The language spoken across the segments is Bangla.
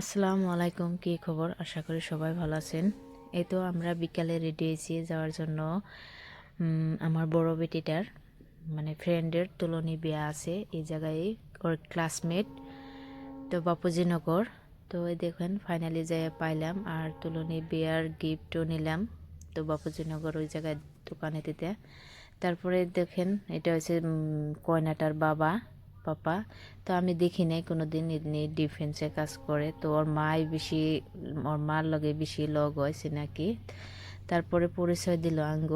আসসালামু আলাইকুম, কী খবর? আশা করি সবাই ভালো আছেন। এই তো আমরা বিকালে রেডি হয়েছি যাওয়ার জন্য। আমার বড় বেটিটার মানে ফ্রেন্ডের তুলনী বিয়া আছে। এই জায়গায় ওর ক্লাসমেট তো বাপুজিনগর তো এই দেখেন ফাইনালি যাই পাইলাম আর তুলনী বিয়ার গিফটও নিলাম। তো বাপুজিনগর ওই জায়গায় দোকানে দিতে। তারপরে দেখেন, এটা হচ্ছে কয়নাটার বাবা, পাপা। তো আমি দেখি নাই কোনো দিন এমনি ডিফেন্সে কাজ করে। তো ওর মাই বেশি, ওর মার লগে বেশি লগ হয়েছে নাকি তারপরে পরিচয় দিল আঙ্গ।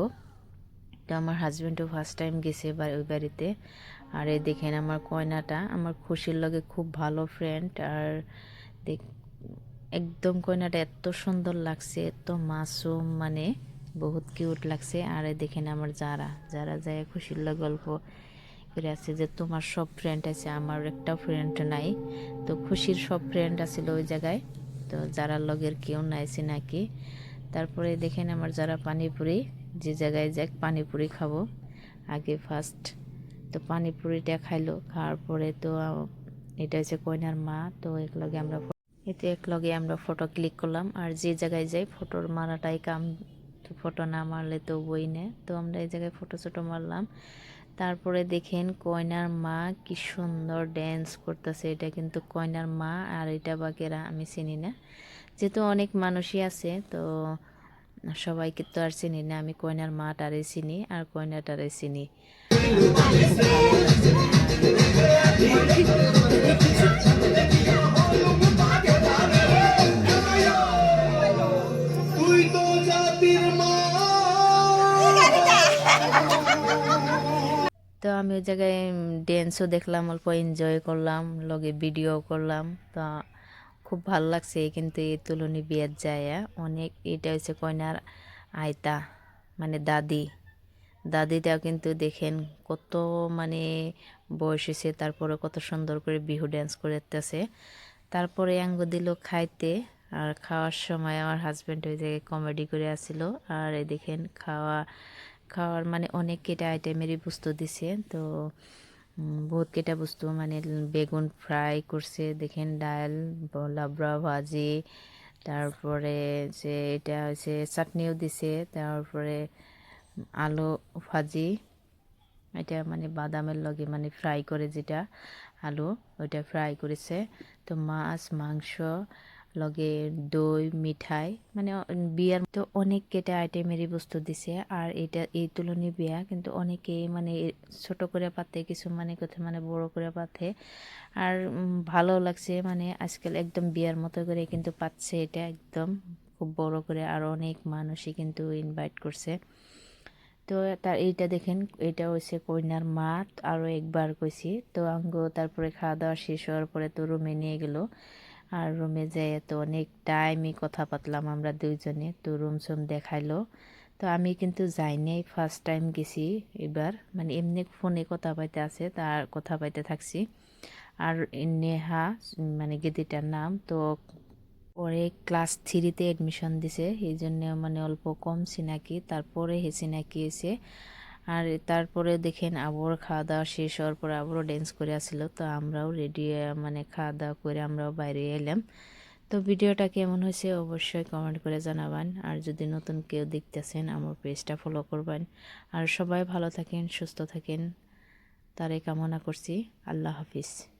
তো আমার হাজব্যান্ডও ফার্স্ট টাইম গেছে ওই বাড়িতে। আর এই দেখেন আমার কয়নাটা, আমার খুশির লগে খুব ভালো ফ্রেন্ড আর দেখ, একদম কয়নাটা এত সুন্দর লাগছে, এত মাসুম মানে বহুত কিউট লাগছে। আর দেখেন আমার যারা যারা যায় খুশির গল্প করে আছে যে তোমার সব ফ্রেন্ড আছে, আমার একটা ফ্রেন্ড নাই। তো খুশির সব ফ্রেন্ড আছিল ওই জায়গায়। তো যারা লগের কেউ নাইছে নাকি তারপরে দেখেন আমার যারা পানিপুরি, যে জায়গায় যাক পানিপুরি খাব। আগে ফার্স্ট তো পানিপুরিটা খাইলো, খাওয়ার পরে তো এটা হচ্ছে কয়নার মা, তো একলগে আমরা এতে একলগে আমরা ফটো ক্লিক করলাম। আর যে জায়গায় যাই ফটোর মারাটাই কাম ফটো না মারলে তো বই নে। তো আমরা এই জায়গায় ফটো ছোটো মারলাম। তারপরে দেখেন কয়নার মা কি সুন্দর ড্যান্স করতেছে। এটা কিন্তু কয়নার মা আর এটা বাকেরা আমি চিনি না। যেহেতু অনেক মানুষই আছে, তো সবাইকে তো আর চিনি না। আমি কয়নার মাটারে চিনি আর কয়নাটারে চিনি। আমি ওই জায়গায় ড্যান্সও দেখলাম, অল্প এনজয় করলাম, লগে ভিডিও করলাম। তো খুব ভালো লাগছে কিন্তু এই তুলনি বিয়ের যায় অনেক, এটা হচ্ছে কয়নার আয়তা মানে দাদি। দাদিটাও কিন্তু দেখেন কত মানে বয়স হয়েছে তারপরে কত সুন্দর করে বিহু ড্যান্স করতেছে তারপরে আঙ্গ দিল খাইতে, আর খাওয়ার সময় আমার হাজব্যান্ড ওই জায়গায় কমেডি করে আসছিল। আর এই দেখেন খাওয়া খাওয়ার মানে অনেক কেটা আইটেমেরই বস্তু দিছে। তো বহুত কেটা বস্তু মানে বেগুন ফ্রাই করছে, দেখেন ডাল, লাবড়া ভাজি, তারপরে যে এটা হচ্ছে চাটনিও দিছে, তারপরে আলু ভাজি, এটা মানে বাদামের লগে মানে ফ্রাই করে যেটা আলু, ওইটা ফ্রাই করেছে। তো মাছ, মাংস লগে দই, মিঠাই মানে বিয়ার তো অনেক কেটে আইটেমেরই বস্তু দিছে। আর এটা, এই তুলনী বিয়া কিন্তু অনেকেই মানে ছোট করে পাতে, কিছু মানে কোথাও মানে বড় করে পাতে। আর ভালো লাগছে মানে আজকাল একদম বিয়ার মতো করে কিন্তু পাচ্ছে এটা একদম। খুব বড় করে আর অনেক মানুষই কিন্তু ইনভাইট করছে। তো তার এইটা দেখেন, এটা হচ্ছে কইনার মা আরও একবার কইছি। তো আঙ্গ তারপরে খাওয়া দাওয়া শেষ হওয়ার পরে তো রুমে নিয়ে গেল। আর রুমে যেয়ে তো অনেক টাইমই কথা পাতলাম আমরা দুইজনে, তো রুম সুম দেখাইলো। তো আমি কিন্তু যাইনি ফার্স্ট টাইম গেছি এবার। মানে এমনি ফোনে কথা পাইতে আছে তার কথা পাইতে থাকছি। আর নেহা মানে গেদিটার নাম, তো পরে ক্লাস থ্রিতে এডমিশন দিছে, এই জন্য মানে অল্প কম চিনাকি তারপরে হে চিনাকি হয়েছে আর তারপরে দেখেন আবার খাওয়া দাওয়া শেষ হওয়ার পরে আবারও ড্যান্স করে আসছিল, তো আমরাও রেডি মানে খাওয়া দাওয়া করে আমরাও বাইরে এলাম। তো ভিডিওটা কেমন হয়েছে অবশ্যই কমেন্ট করে জানাবেন। আর যদি নতুন কেউ দেখতেছেন, আমার পেজটা ফলো করবেন। আর সবাই ভালো থাকেন, সুস্থ থাকেন। তারে কামনা করছি। আল্লাহ হাফিজ।